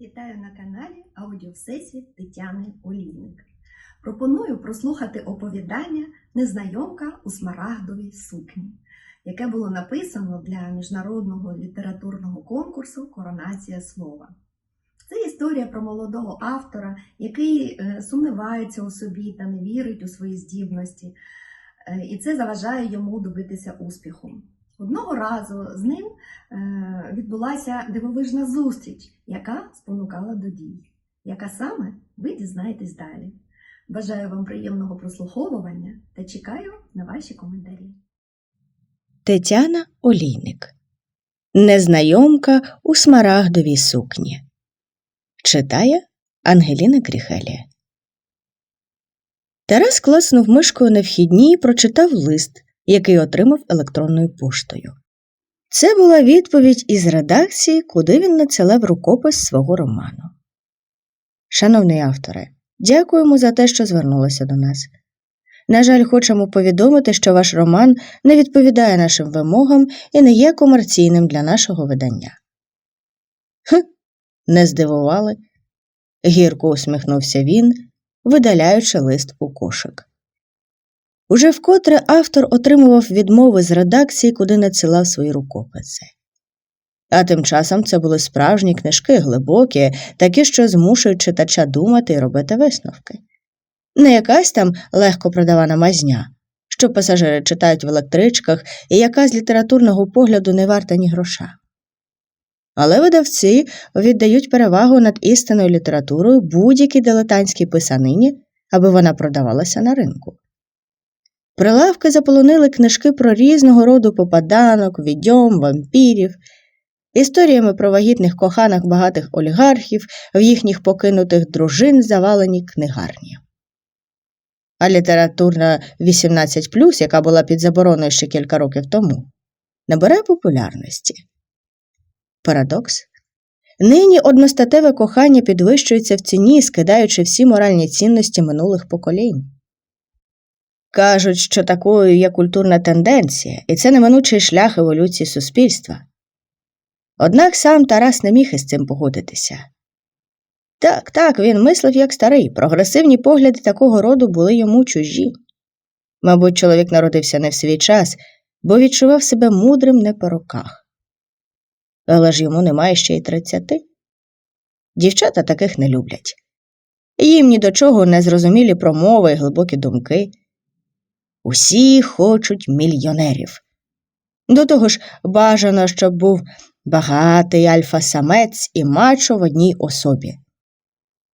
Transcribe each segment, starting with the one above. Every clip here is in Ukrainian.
Вітаю на каналі Аудіосесвіт Тетяни Олійник. Пропоную прослухати оповідання Незнайомка у смарагдовій сукні, яке було написано для міжнародного літературного конкурсу Коронація слова. Це історія про молодого автора, який е, сумнівається у собі та не вірить у свої здібності, Е, і це заважає йому добитися успіху. Одного разу з ним е, відбулася дивовижна зустріч, яка спонукала до дій. Яка саме ви дізнаєтесь далі. Бажаю вам приємного прослуховування та чекаю на ваші коментарі. Тетяна Олійник Незнайомка у смарагдовій сукні. Читає Ангеліна Кріхелія. Тарас класнув мишкою на вхідній і прочитав лист, який отримав електронною поштою. Це була відповідь із редакції, куди він надсилав рукопис свого роману. Шановний авторе, дякуємо за те, що звернулися до нас. На жаль, хочемо повідомити, що ваш роман не відповідає нашим вимогам і не є комерційним для нашого видання. Хм, не здивували. Гірко усміхнувся він, видаляючи лист у кошик. Уже вкотре автор отримував відмови з редакції, куди надсилав свої рукописи. А тим часом це були справжні книжки, глибокі, такі, що змушують читача думати і робити висновки. Не якась там легко продавана мазня, що пасажири читають в електричках і яка з літературного погляду не варта ні гроша. Але видавці віддають перевагу над істинною літературою будь-якій дилетантській писанині, аби вона продавалася на ринку. Прилавки заполонили книжки про різного роду попаданок, відьом, вампірів, історіями про вагітних коханок багатих олігархів, в їхніх покинутих дружин завалені книгарні. А літературна 18, яка була під забороною ще кілька років тому, набирає популярності. Парадокс. Нині одностатеве кохання підвищується в ціні, скидаючи всі моральні цінності минулих поколінь. Кажуть, що такою є культурна тенденція, і це неминучий шлях еволюції суспільства. Однак сам Тарас не міг із цим погодитися. Так, так, він мислив як старий, прогресивні погляди такого роду були йому чужі. Мабуть, чоловік народився не в свій час, бо відчував себе мудрим не по роках. Але ж йому немає ще й тридцяти. Дівчата таких не люблять. Їм ні до чого незрозумілі промови і глибокі думки. Усі хочуть мільйонерів. До того ж, бажано, щоб був багатий альфа-самець і мачо в одній особі.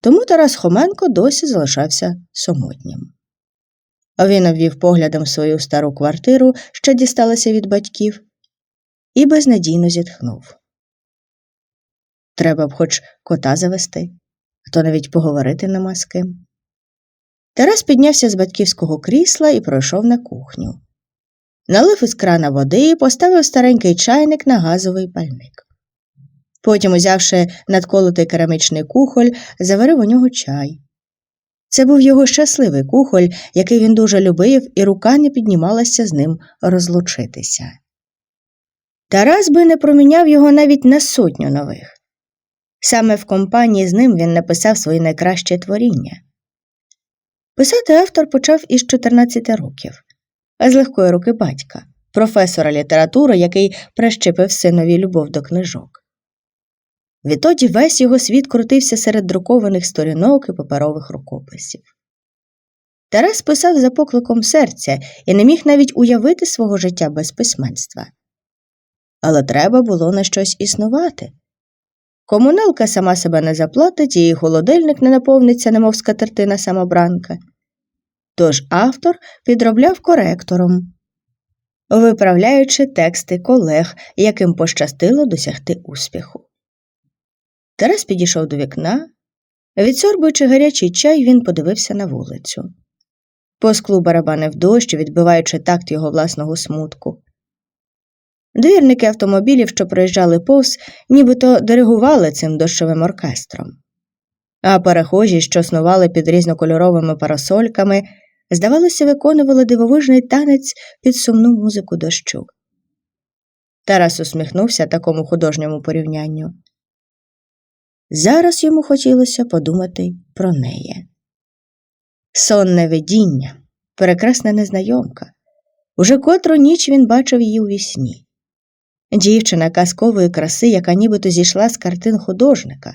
Тому Тарас Хоменко досі залишався самотнім. Він обвів поглядом свою стару квартиру, що дісталася від батьків, і безнадійно зітхнув. Треба б хоч кота завести, а то навіть поговорити нема з ким. Тарас піднявся з батьківського крісла і пройшов на кухню. Налив із крана води і поставив старенький чайник на газовий пальник. Потім, узявши надколотий керамічний кухоль, заварив у нього чай. Це був його щасливий кухоль, який він дуже любив, і рука не піднімалася з ним розлучитися. Тарас би не проміняв його навіть на сотню нових. Саме в компанії з ним він написав свої найкращі творіння. Писати автор почав із 14 років, з легкої руки батька, професора літератури, який прищепив синові любов до книжок. Відтоді весь його світ крутився серед друкованих сторінок і паперових рукописів. Тарас писав за покликом серця і не міг навіть уявити свого життя без письменства. Але треба було на щось існувати. Комуналка сама себе не заплатить, і холодильник не наповниться, немов скатертина самобранка. Тож автор підробляв коректором, виправляючи тексти колег, яким пощастило досягти успіху. Тарас підійшов до вікна. Відсорбуючи гарячий чай, він подивився на вулицю. По склу барабанив дощ, відбиваючи такт його власного смутку. Двірники автомобілів, що проїжджали повз, нібито диригували цим дощовим оркестром. А перехожі, що снували під різнокольоровими парасольками, здавалося, виконували дивовижний танець під сумну музику дощу. Тарас усміхнувся такому художньому порівнянню. Зараз йому хотілося подумати про неї. Сонне видіння, прекрасна незнайомка. Уже котру ніч він бачив її у вісні. Дівчина казкової краси, яка нібито зійшла з картин художника,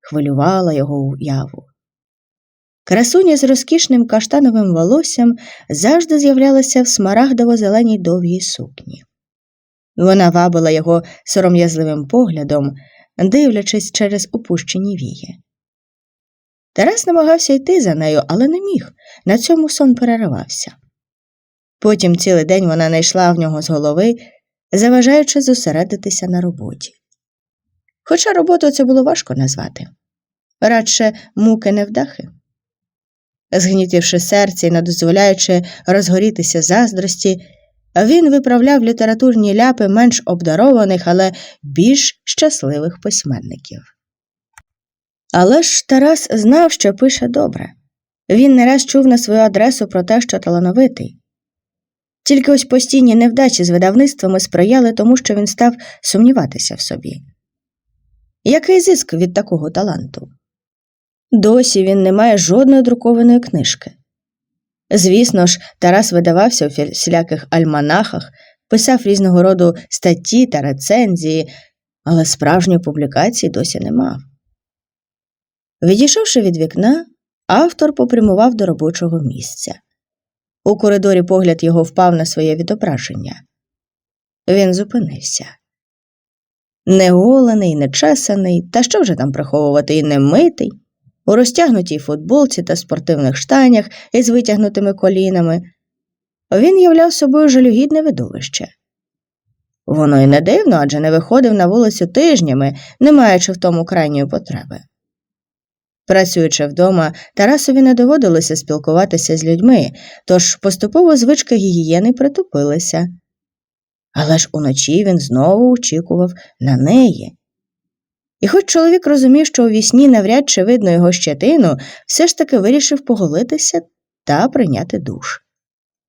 хвилювала його уяву. Красуня з розкішним каштановим волоссям завжди з'являлася в смарагдово-зеленій довгій сукні. Вона вабила його сором'язливим поглядом, дивлячись через опущені вії. Тарас намагався йти за нею, але не міг, на цьому сон переривався. Потім цілий день вона не в нього з голови, заважаючи зосередитися на роботі. Хоча роботу це було важко назвати радше муки невдахи. Згнітивши серце і не дозволяючи розгорітися заздрості, він виправляв літературні ляпи менш обдарованих, але більш щасливих письменників. Але ж Тарас знав, що пише добре. Він не раз чув на свою адресу про те, що талановитий. Тільки ось постійні невдачі з видавництвами сприяли тому, що він став сумніватися в собі. Який зиск від такого таланту? Досі він не має жодної друкованої книжки. Звісно ж, Тарас видавався у всіляких альманахах, писав різного роду статті та рецензії, але справжньої публікації досі не мав. Відійшовши від вікна, автор попрямував до робочого місця. У коридорі погляд його впав на своє відображення. Він зупинився. Неолений, нечесаний, та що вже там приховувати і немитий, у розтягнутій футболці та спортивних штанях із витягнутими колінами, він являв собою жалюгідне видовище. Воно й не дивно, адже не виходив на вулицю тижнями, не маючи в тому крайньої потреби. Працюючи вдома, Тарасові не доводилося спілкуватися з людьми, тож поступово звички гігієни притупилися. Але ж уночі він знову очікував на неї. І хоч чоловік розумів, що у вісні навряд чи видно його щетину, все ж таки вирішив поголитися та прийняти душ.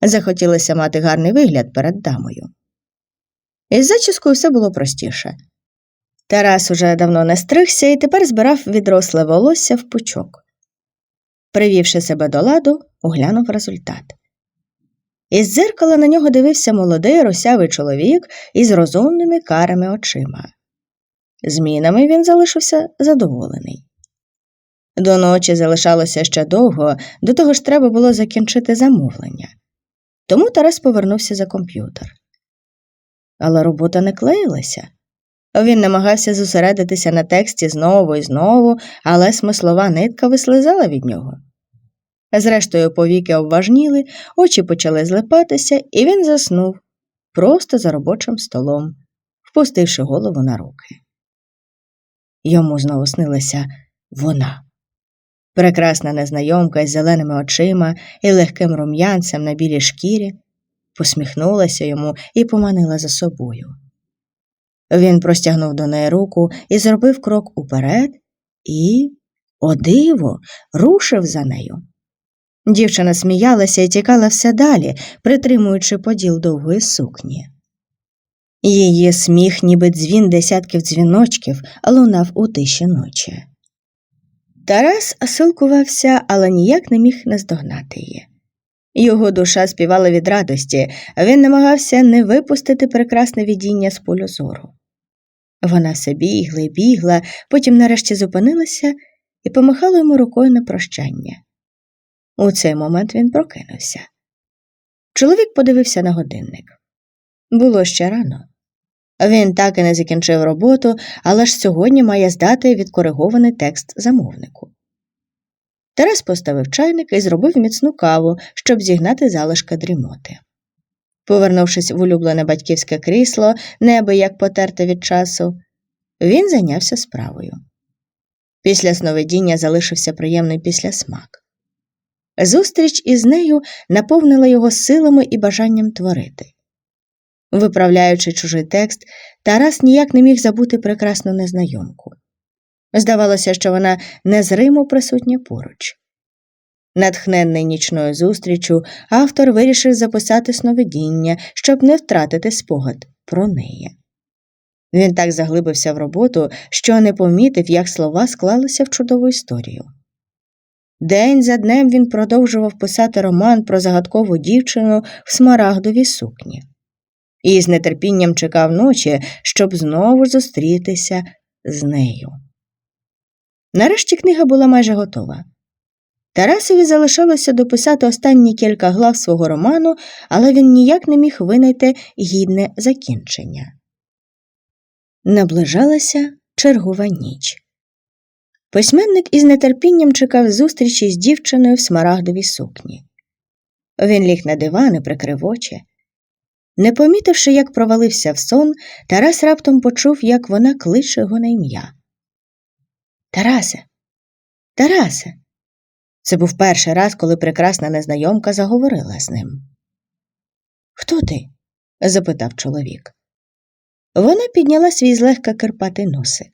Захотілося мати гарний вигляд перед дамою. Із зачіскою все було простіше. Тарас уже давно не стригся і тепер збирав відросле волосся в пучок. Привівши себе до ладу, оглянув результат. Із дзеркала на нього дивився молодий росявий чоловік із розумними карими очима. Змінами він залишився задоволений. До ночі залишалося ще довго, до того ж треба було закінчити замовлення. Тому Тарас повернувся за комп'ютер. Але робота не клеїлася. Він намагався зосередитися на тексті знову і знову, але смислова нитка вислизала від нього. Зрештою, повіки обважніли, очі почали злипатися, і він заснув просто за робочим столом, впустивши голову на руки. Йому знову снилася вона. Прекрасна незнайомка із зеленими очима і легким рум'янцем на білій шкірі, посміхнулася йому і поманила за собою. Він простягнув до неї руку і зробив крок уперед і, о диво, рушив за нею. Дівчина сміялася і тікала все далі, притримуючи поділ довгої сукні. Її сміх, ніби дзвін десятків дзвіночків, лунав у тиші ночі. Тарас силкувався, але ніяк не міг наздогнати її. Його душа співала від радості, він намагався не випустити прекрасне видіння з полю зору. Вона все бігла і бігла, потім нарешті зупинилася і помахала йому рукою на прощання. У цей момент він прокинувся. Чоловік подивився на годинник. Було ще рано. Він так і не закінчив роботу, але ж сьогодні має здати відкоригований текст замовнику. Тарас поставив чайник і зробив міцну каву, щоб зігнати залишки дрімоти. Повернувшись в улюблене батьківське крісло, небо як потерте від часу, він зайнявся справою. Після сновидіння залишився приємний післясмак. Зустріч із нею наповнила його силами і бажанням творити. Виправляючи чужий текст, Тарас ніяк не міг забути прекрасну незнайомку. Здавалося, що вона незримо присутня поруч. Натхненний нічною зустрічю, автор вирішив записати сновидіння, щоб не втратити спогад про неї. Він так заглибився в роботу, що не помітив, як слова склалися в чудову історію. День за днем він продовжував писати роман про загадкову дівчину в смарагдовій сукні і з нетерпінням чекав ночі, щоб знову зустрітися з нею. Нарешті книга була майже готова. Тарасові залишалося дописати останні кілька глав свого роману, але він ніяк не міг винайти гідне закінчення. Наближалася чергова ніч. Письменник із нетерпінням чекав зустрічі з дівчиною в смарагдовій сукні. Він ліг на диван і прикрив очі. Не помітивши, як провалився в сон, Тарас раптом почув, як вона кличе його на ім'я. Тарасе, Тарасе. Це був перший раз, коли прекрасна незнайомка заговорила з ним. Хто ти? запитав чоловік. Вона підняла свій злегка кирпатий носик.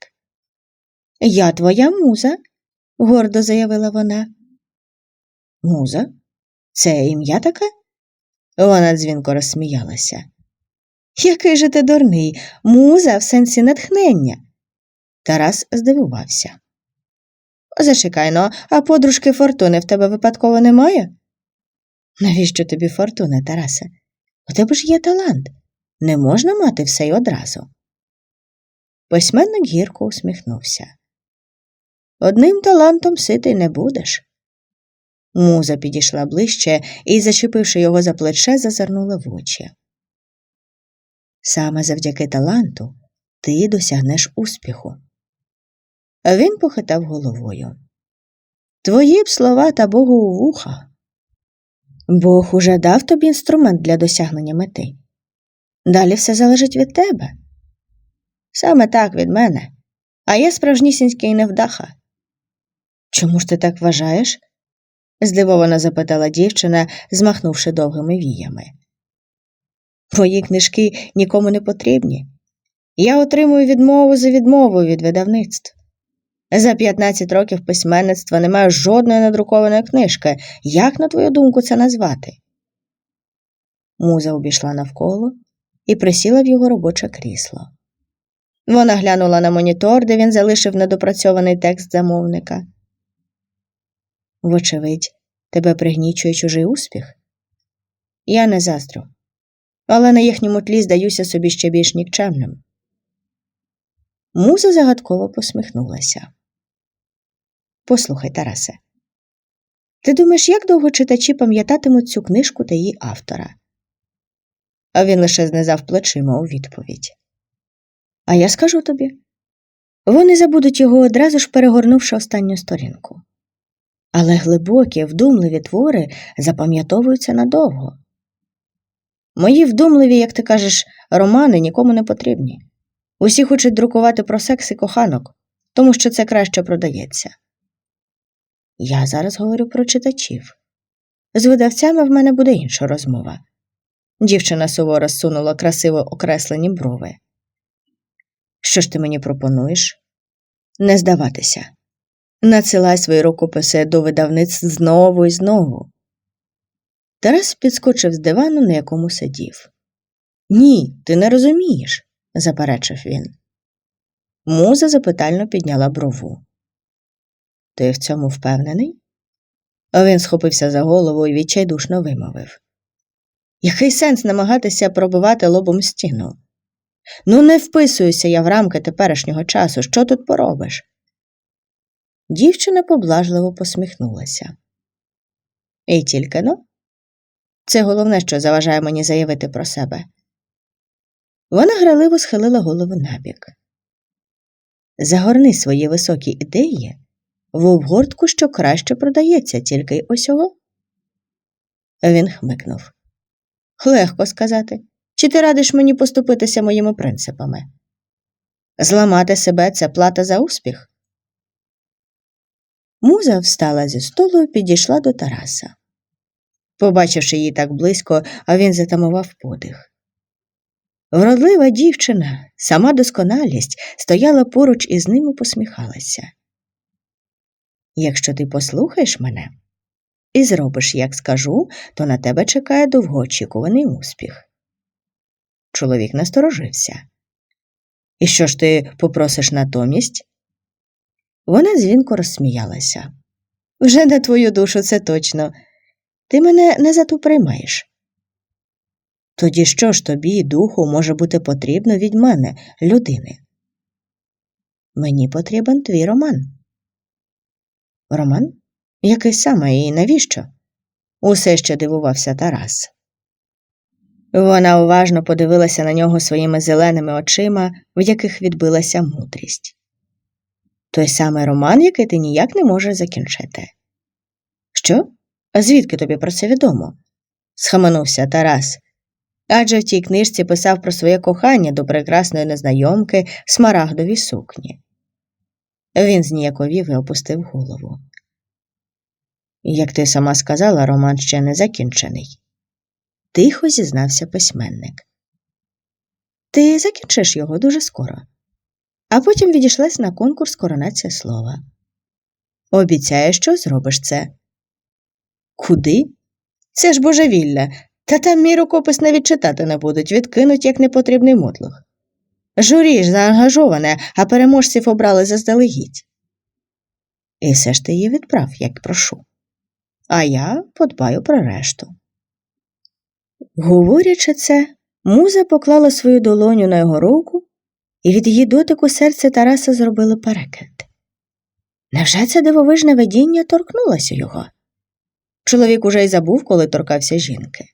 Я твоя муза, гордо заявила вона. Муза? Це ім'я таке? Вона дзвінко розсміялася. Який же ти дурний, муза в сенсі натхнення. Тарас здивувався. Зачекай но, а подружки фортуни в тебе випадково немає? Навіщо тобі фортуна, Тарасе? У тебе ж є талант. Не можна мати все й одразу. Письменник гірко усміхнувся. Одним талантом ситий не будеш. Муза підійшла ближче і, зачепивши його за плече, зазирнула в очі. Саме завдяки таланту ти досягнеш успіху. Він похитав головою. Твої б слова та Богу у вуха. Бог уже дав тобі інструмент для досягнення мети. Далі все залежить від тебе. Саме так від мене, а я справжнісінький невдаха. Чому ж ти так вважаєш? здивовано запитала дівчина, змахнувши довгими віями. Мої книжки нікому не потрібні. Я отримую відмову за відмовою від видавництв. За 15 років письменництва немає жодної надрукованої книжки. Як, на твою думку, це назвати? Муза обійшла навколо і присіла в його робоче крісло. Вона глянула на монітор, де він залишив недопрацьований текст замовника. Вочевидь, тебе пригнічує чужий успіх? Я не заздрю, але на їхньому тлі здаюся собі ще більш нікчемним. Муза загадково посміхнулася. Послухай, Тарасе, ти думаєш, як довго читачі пам'ятатимуть цю книжку та її автора? А він лише знизав плечима у відповідь. А я скажу тобі вони забудуть його одразу ж перегорнувши останню сторінку. Але глибокі, вдумливі твори запам'ятовуються надовго. Мої вдумливі, як ти кажеш, романи нікому не потрібні. Усі хочуть друкувати про секс і коханок, тому що це краще продається. Я зараз говорю про читачів. З видавцями в мене буде інша розмова. Дівчина суворо сунула красиво окреслені брови. Що ж ти мені пропонуєш? Не здаватися. Надсилай свої рукописи до видавництв знову і знову. Тарас підскочив з дивану, на якому сидів. Ні, ти не розумієш, заперечив він. Муза запитально підняла брову. Ти в цьому впевнений? Він схопився за голову і відчайдушно вимовив. Який сенс намагатися пробивати лобом стіну? Ну, не вписуюся я в рамки теперішнього часу. Що тут поробиш? Дівчина поблажливо посміхнулася. І тільки ну. Це головне, що заважає мені заявити про себе. Вона граливо схилила голову набік. Загорни свої високі ідеї в обгортку, що краще продається, тільки й осього. Він хмикнув. Легко сказати. Чи ти радиш мені поступитися моїми принципами? Зламати себе це плата за успіх? Муза встала зі столу і підійшла до Тараса. Побачивши її так близько, а він затамував подих. Вродлива дівчина, сама досконалість, стояла поруч із ним і посміхалася. Якщо ти послухаєш мене і зробиш, як скажу, то на тебе чекає довгоочікуваний успіх. Чоловік насторожився. І що ж ти попросиш натомість? Вона дзвінко розсміялася. Вже на твою душу це точно. Ти мене не за ту приймаєш. Тоді що ж тобі, духу, може бути потрібно від мене, людини? Мені потрібен твій роман. Роман? Який саме і навіщо? Усе ще дивувався Тарас. Вона уважно подивилася на нього своїми зеленими очима, в яких відбилася мудрість. Той самий роман, який ти ніяк не можеш закінчити. Що? А звідки тобі про це відомо? схаменувся Тарас. Адже в тій книжці писав про своє кохання до прекрасної незнайомки в смарагдовій сукні. Він зніяковів і опустив голову. Як ти сама сказала, роман ще не закінчений. Тихо зізнався письменник. Ти закінчиш його дуже скоро, а потім відійшлась на конкурс коронація слова. Обіцяєш, що зробиш це. Куди? Це ж божевілля, та там мій рукопис навіть читати не будуть, відкинуть як непотрібний мотлох. Журі ж заангажоване, а переможців обрали заздалегідь. І все ж ти її відправ, як прошу. А я подбаю про решту. Говорячи це, муза поклала свою долоню на його руку, і від її дотику серце Тараса зробило перекид. Невже це дивовижне видіння торкнулося його? Чоловік уже й забув, коли торкався жінки.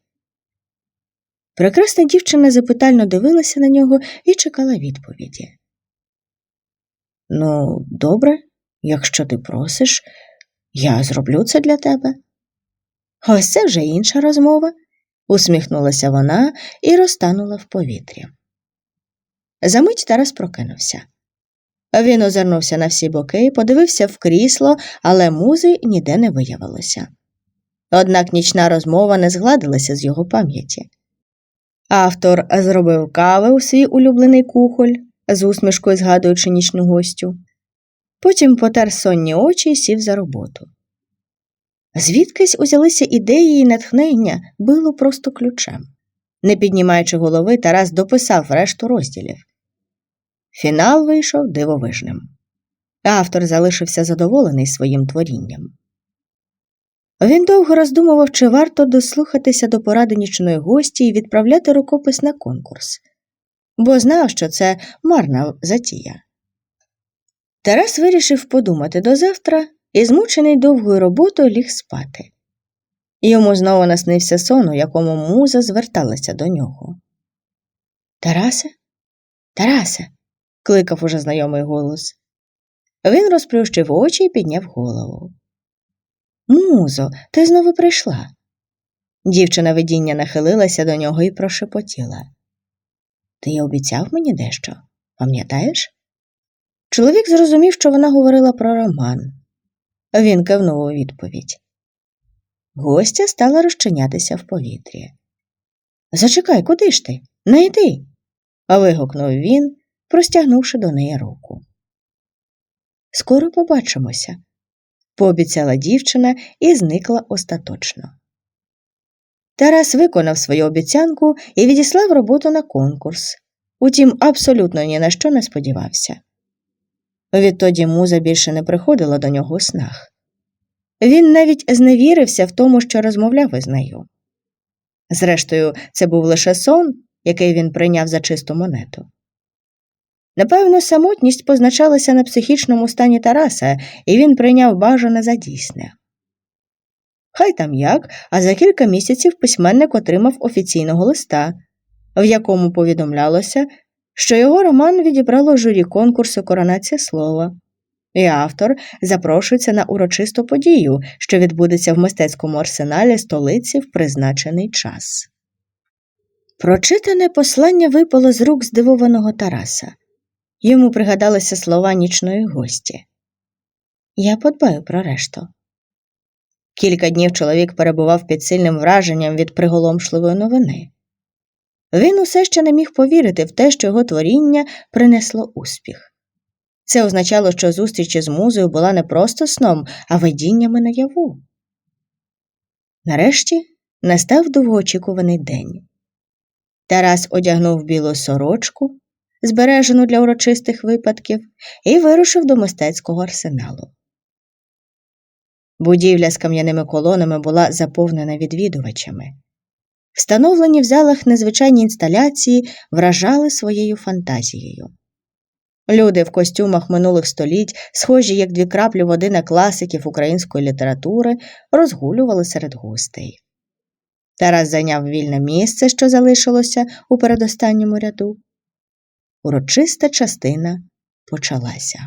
Прекрасна дівчина запитально дивилася на нього і чекала відповіді. Ну, добре, якщо ти просиш, я зроблю це для тебе. Ось це вже інша розмова, усміхнулася вона і розтанула в повітрі. Замить Тарас прокинувся. Він озирнувся на всі боки, подивився в крісло, але музи ніде не виявилося. Однак нічна розмова не згладилася з його пам'яті. Автор зробив кави у свій улюблений кухоль, з усмішкою згадуючи нічну гостю. Потім потер сонні очі і сів за роботу. Звідкись узялися ідеї і натхнення било просто ключем. Не піднімаючи голови, Тарас дописав решту розділів. Фінал вийшов дивовижним. Автор залишився задоволений своїм творінням. Він довго роздумував, чи варто дослухатися до поради нічної гості і відправляти рукопис на конкурс, бо знав, що це марна затія. Тарас вирішив подумати до завтра і, змучений довгою роботою, ліг спати. Йому знову наснився сон, у якому муза зверталася до нього. Тарасе? Тарасе. кликав уже знайомий голос. Він розплющив очі і підняв голову. Музо, ти знову прийшла. Дівчина видіння нахилилася до нього і прошепотіла. Ти обіцяв мені дещо, пам'ятаєш? Чоловік зрозумів, що вона говорила про роман. Він кивнув у відповідь. Гостя стала розчинятися в повітрі. Зачекай, куди ж ти? Не йди. вигукнув він, простягнувши до неї руку. Скоро побачимося, пообіцяла дівчина і зникла остаточно. Тарас виконав свою обіцянку і відіслав роботу на конкурс, утім, абсолютно ні на що не сподівався. Відтоді муза більше не приходила до нього у снах. Він навіть зневірився в тому, що розмовляв із нею. Зрештою, це був лише сон, який він прийняв за чисту монету. Напевно, самотність позначалася на психічному стані Тараса, і він прийняв бажане за дійсне. Хай там як, а за кілька місяців письменник отримав офіційного листа, в якому повідомлялося, що його роман відібрало журі конкурсу Коронація слова, і автор запрошується на урочисту подію, що відбудеться в мистецькому арсеналі столиці в призначений час. Прочитане послання випало з рук здивованого Тараса. Йому пригадалися слова нічної гості. Я подбаю про решту. Кілька днів чоловік перебував під сильним враженням від приголомшливої новини. Він усе ще не міг повірити в те, що його творіння принесло успіх. Це означало, що зустріч із музою була не просто сном, а видіннями наяву. Нарешті настав довгоочікуваний день. Тарас одягнув білу сорочку, збережену для урочистих випадків, і вирушив до мистецького арсеналу. Будівля з кам'яними колонами була заповнена відвідувачами. Встановлені в залах незвичайні інсталяції вражали своєю фантазією. Люди в костюмах минулих століть, схожі як дві краплі води на класиків української літератури, розгулювали серед гостей. Тарас зайняв вільне місце, що залишилося у передостанньому ряду. Урочиста частина почалася.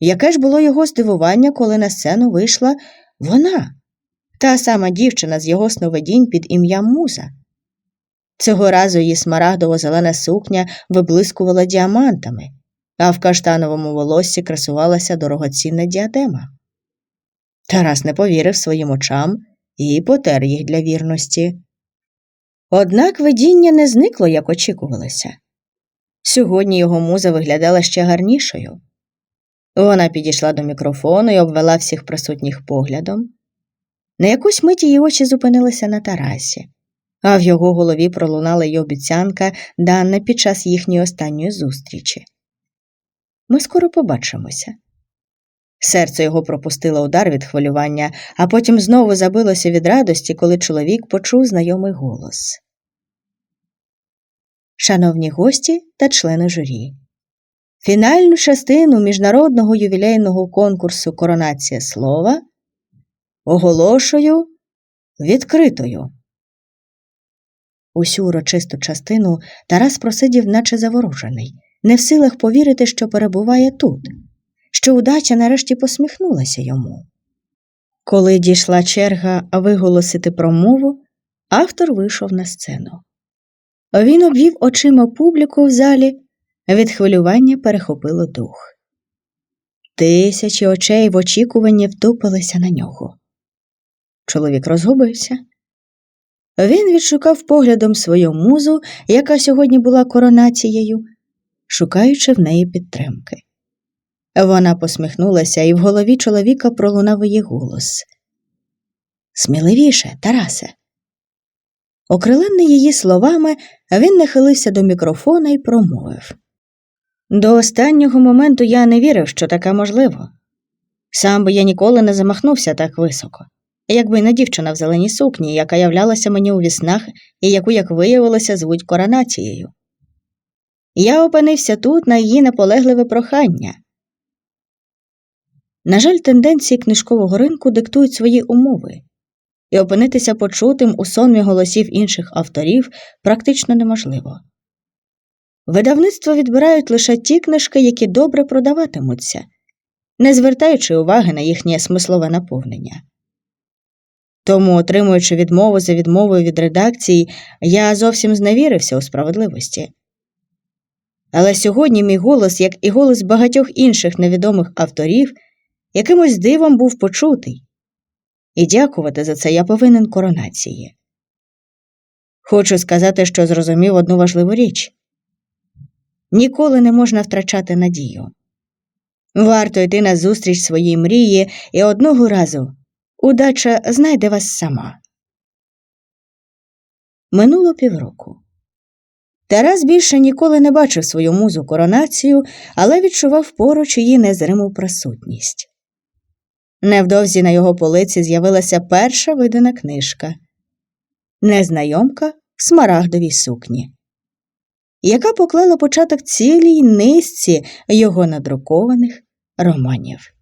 Яке ж було його здивування, коли на сцену вийшла вона, та сама дівчина з його сновидінь під ім'ям Муза. Цього разу її смарагдово-зелена сукня виблискувала діамантами, а в каштановому волоссі красувалася дорогоцінна діадема. Тарас не повірив своїм очам і потер їх для вірності. Однак видіння не зникло, як очікувалося. Сьогодні його муза виглядала ще гарнішою. Вона підійшла до мікрофону і обвела всіх присутніх поглядом. На якусь мить її очі зупинилися на Тарасі, а в його голові пролунала й обіцянка, дана під час їхньої останньої зустрічі. Ми скоро побачимося. Серце його пропустило удар від хвилювання, а потім знову забилося від радості, коли чоловік почув знайомий голос. Шановні гості та члени журі. Фінальну частину міжнародного ювілейного конкурсу Коронація слова оголошую відкритою. Усю урочисту частину Тарас просидів, наче заворожений, не в силах повірити, що перебуває тут, що удача нарешті посміхнулася йому. Коли дійшла черга виголосити промову, автор вийшов на сцену. Він обвів очима публіку в залі, від хвилювання перехопило дух. Тисячі очей в очікуванні втупилися на нього. Чоловік розгубився. Він відшукав поглядом свою музу, яка сьогодні була коронацією, шукаючи в неї підтримки. Вона посміхнулася, і в голові чоловіка пролунав її голос. Сміливіше, Тарасе. Окрилений її словами, він нахилився до мікрофона і промовив. До останнього моменту я не вірив, що таке можливо. Сам би я ніколи не замахнувся так високо, якби не дівчина в зеленій сукні, яка являлася мені у віснах і яку, як виявилося, звуть коронацією. Я опинився тут на її наполегливе прохання. На жаль, тенденції книжкового ринку диктують свої умови, і опинитися почутим у сонмі голосів інших авторів практично неможливо. Видавництво відбирають лише ті книжки, які добре продаватимуться, не звертаючи уваги на їхнє смислове наповнення. Тому, отримуючи відмову за відмовою від редакції, я зовсім зневірився у справедливості. Але сьогодні мій голос, як і голос багатьох інших невідомих авторів, якимось дивом був почутий, і дякувати за це я повинен коронації. Хочу сказати, що зрозумів одну важливу річ ніколи не можна втрачати надію. Варто йти на зустріч своїй мрії, і одного разу удача знайде вас сама. Минуло півроку. Тарас більше ніколи не бачив свою музу коронацію, але відчував поруч її незриму присутність. Невдовзі на його полиці з'явилася перша видана книжка Незнайомка в смарагдовій сукні, яка поклала початок цілій низці його надрукованих романів.